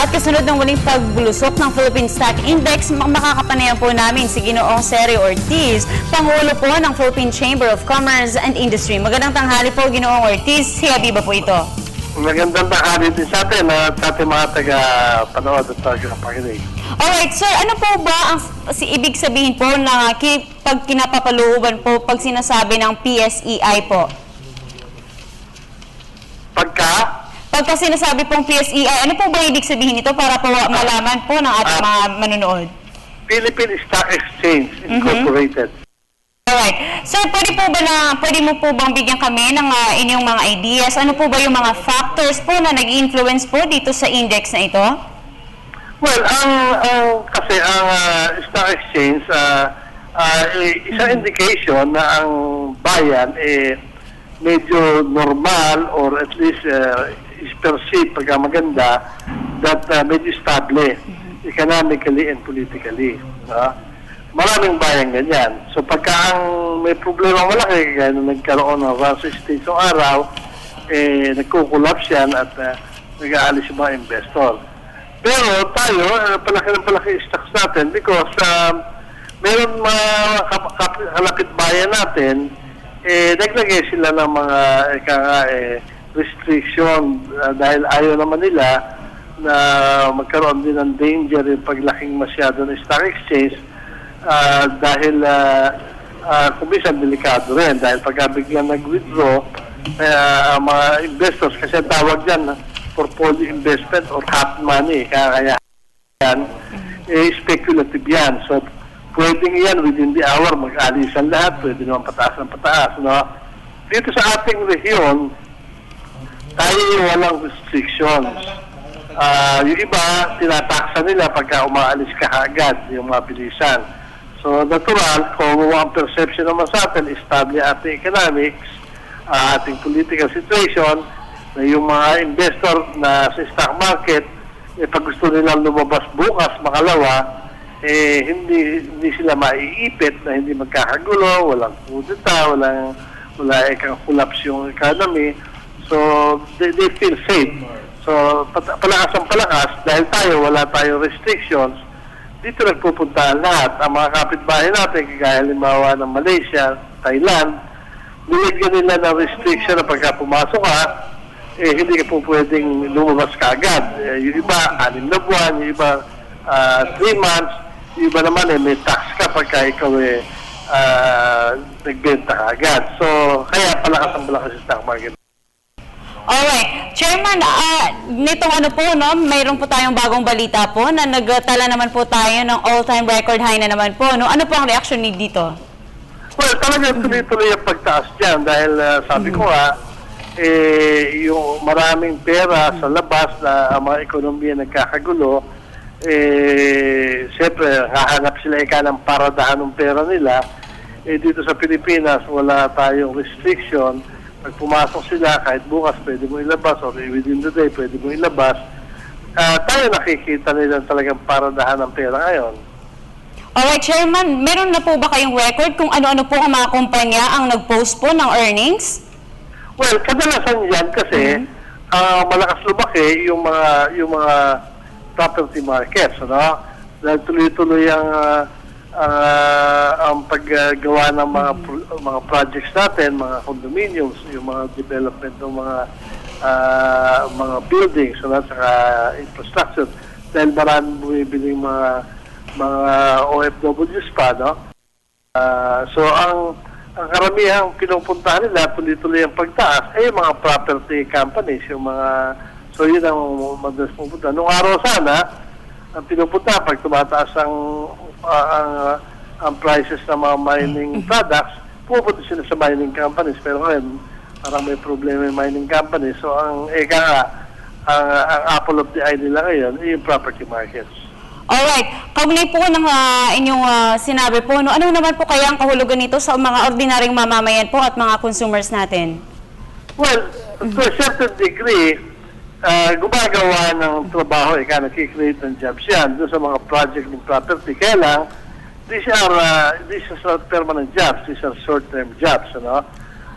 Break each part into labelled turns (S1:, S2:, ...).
S1: At kasunod ng waling pagbulusok ng Philippine Stock Index, mak- makakapanayan po namin si Ginoong Sergio Ortiz, Pangulo po ng Philippine Chamber of Commerce and Industry. Magandang tanghali po, Ginoong Ortiz. Si Habiba po ito.
S2: Magandang tanghali din sa atin at sa ating mga taga-panood at taga-pakinig.
S1: Alright, sir, ano po ba ang si ibig sabihin po na ki, pag kinapapaluuban po pag sinasabi ng PSEI po?
S2: Pagka,
S1: Pagka sinasabi pong PSEI, ano po ba ibig sabihin nito para po malaman po ng ating mga manunood?
S2: Philippine Stock Exchange Incorporated.
S1: Alright. Sir, pwede po ba na, pwede mo po bang bigyan kami ng ah, inyong mga ideas? Ano po ba yung mga factors po na nag-influence po dito sa index na ito?
S2: Well, ang, ang kasi ang ah, stock exchange, ah, ah, eh, isang indication na ang bayan eh medyo normal or at least uh, is perceived pagka maganda that uh, medyo stable economically and politically. ah. Maraming bayan ganyan. So pagka ang may problema malaki, kaya nung nagkaroon ng Russell State yung araw, eh, nagkukulapse yan at uh, nag-aalis yung mga investor. Pero tayo, uh, palaki ng palaki stocks natin because um, meron mga kap- kap- kalapit bayan natin, eh, naglagay sila ng mga eka nga, eh, restriction uh, dahil ayaw naman nila na magkaroon din ng danger yung paglaking masyado ng stock exchange ah, dahil uh, kumisan delikado rin dahil pagka biglang nag-withdraw ang mga investors kasi tawag dyan portfolio investment or hot money kaya kaya yan eh, speculative yan so pwedeng yan within the hour mag-alisan lahat pwede naman pataas ng pataas no? dito sa ating rehiyon tayo walang restrictions Ah, yung iba, tinataksa nila pagka umaalis ka agad, yung mga bilisan. So, natural, kung ang perception naman sa atin, stable ating economics, ah, ating political situation, na yung mga investor na sa stock market, eh, pag gusto nilang lumabas bukas, makalawa, eh, hindi, hindi sila maiipit na hindi magkakagulo, walang kudeta, walang, wala ekang collapse yung economy. So, they, they feel safe. So, palakas ang palakas, dahil tayo, wala tayong restrictions, dito nagpupunta lahat. Ang mga kapitbahay natin, kagaya halimbawa ng Malaysia, Thailand, nilagyan nila ng restriction na pagka pumasok ka, eh, hindi ka po pwedeng lumabas ka agad. Eh, yung iba, anim na buwan, yung iba, ah, three months, yung iba naman, eh, may tax ka pagka ikaw eh, ah, nagbenta ka agad. So, kaya palakas ang palakas sa stock market.
S1: Alright. Chairman, ah, nitong ano po, no, mayroon po tayong bagong balita po na nagtala naman po tayo ng all-time record high na naman po. No? Ano po ang reaction ni dito?
S2: Well, talagang tuloy-tuloy ang pagtaas dyan dahil ah, sabi ko nga, eh, yung maraming pera sa labas na ang mga ekonomiya nagkakagulo, eh, siyempre, hahanap sila ika ng paradahan ng pera nila. Eh, dito sa Pilipinas, wala tayong restriction. Pag pumasok sila, kahit bukas, pwede mo ilabas or within the day, pwede mo ilabas. Ah, tayo nakikita nila talagang paradahan ng pera ngayon.
S1: Alright, Chairman, meron na po ba kayong record kung ano-ano po ang mga kumpanya ang nag-post po ng earnings?
S2: Well, kadalasan yan kasi ah, malakas lumaki yung mga yung mga property markets, ano? Dahil tuloy-tuloy ang ah, ah, ang paggawa ng mga pro- mga projects natin, mga condominiums, yung mga development ng mga ah, mga buildings, ano, saka infrastructure. Dahil maraming bumibili mga mga OFWs pa, no? Ah, so ang ang karamihang pinupuntahan nila tuloy-tuloy ang pagtaas ay yung mga property companies, yung mga so yun ang madalas pupunta. Nung araw sana, ang pinupunta pag tumataas ang ah, ang ang prices ng mga mining products, pupunta sila sa mining companies. Pero ngayon, parang may problema yung mining companies. So ang eka nga, ang, ang apple of the eye nila ngayon ay yung property markets.
S1: Alright, kaugnay po ng ah, inyong ah, sinabi po, no, ano naman po kaya ang kahulugan nito sa mga ordinaryong mamamayan po at mga consumers natin?
S2: Well, to a certain degree, uh, gumagawa ng trabaho, ika nakikreate ng jobs yan doon sa mga project ng property. Kaya lang, these are, uh, these are permanent jobs, these are short-term jobs, ano?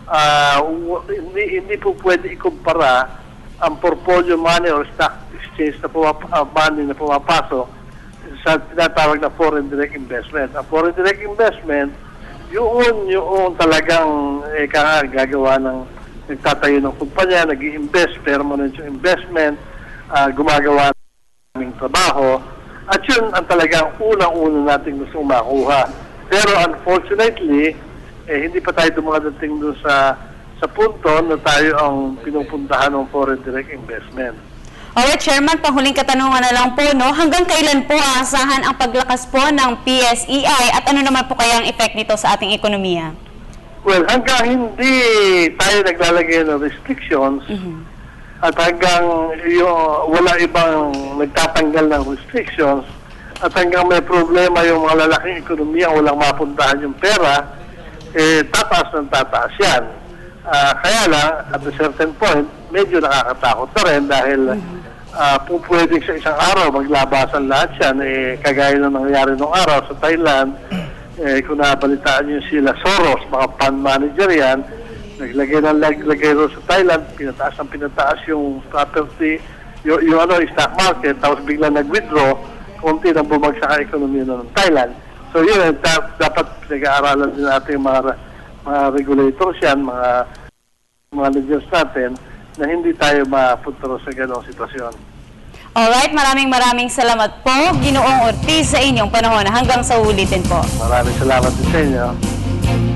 S2: Uh, hindi, hindi po pwede ikumpara ang portfolio money or stock exchange na pumap- uh, money na pumapasok sa tinatawag na foreign direct investment. Ang foreign direct investment, yun yung talagang eh, kaya gagawa ng nagtatayo ng kumpanya, nag invest permanent yung investment, ah, gumagawa ng trabaho, at yun ang talagang unang-una natin gusto makuha. Pero unfortunately, eh, hindi pa tayo dumadating doon sa sa punto na tayo ang pinupuntahan ng foreign direct investment.
S1: Alright, Chairman, panghuling katanungan na lang po, no? Hanggang kailan po aasahan ang paglakas po ng PSEI at ano naman po kaya ang effect nito sa ating ekonomiya?
S2: Well, hanggang hindi tayo naglalagay ng restrictions at hanggang yung, wala ibang nagtatanggal ng restrictions at hanggang may problema yung mga lalaking ekonomiya walang mapuntahan yung pera, eh, tataas ng tataas yan. Ah, kaya lang, at a certain point, medyo nakakatakot na rin dahil ah, po pwedeng sa isang araw maglabasan lahat yan. Eh, kagaya na nangyari nung araw sa Thailand, eh, kung nabalitaan niyo sila Soros, mga fund manager yan, naglagay ng naglagay ro sa Thailand, pinataas ang pinataas yung property, yung, yung ano, yung stock market, tapos bigla nag-withdraw, konti nang bumagsak ang ekonomiya ng Thailand. So yun, eh, da- dapat pinag-aaralan din natin mga, mga regulators yan, mga mga leaders natin, na hindi tayo mapunta sa ganong sitwasyon.
S1: Alright, maraming maraming salamat po, Ginoong Ortiz, sa inyong panahon. Hanggang sa ulitin po.
S2: Maraming salamat sa inyo.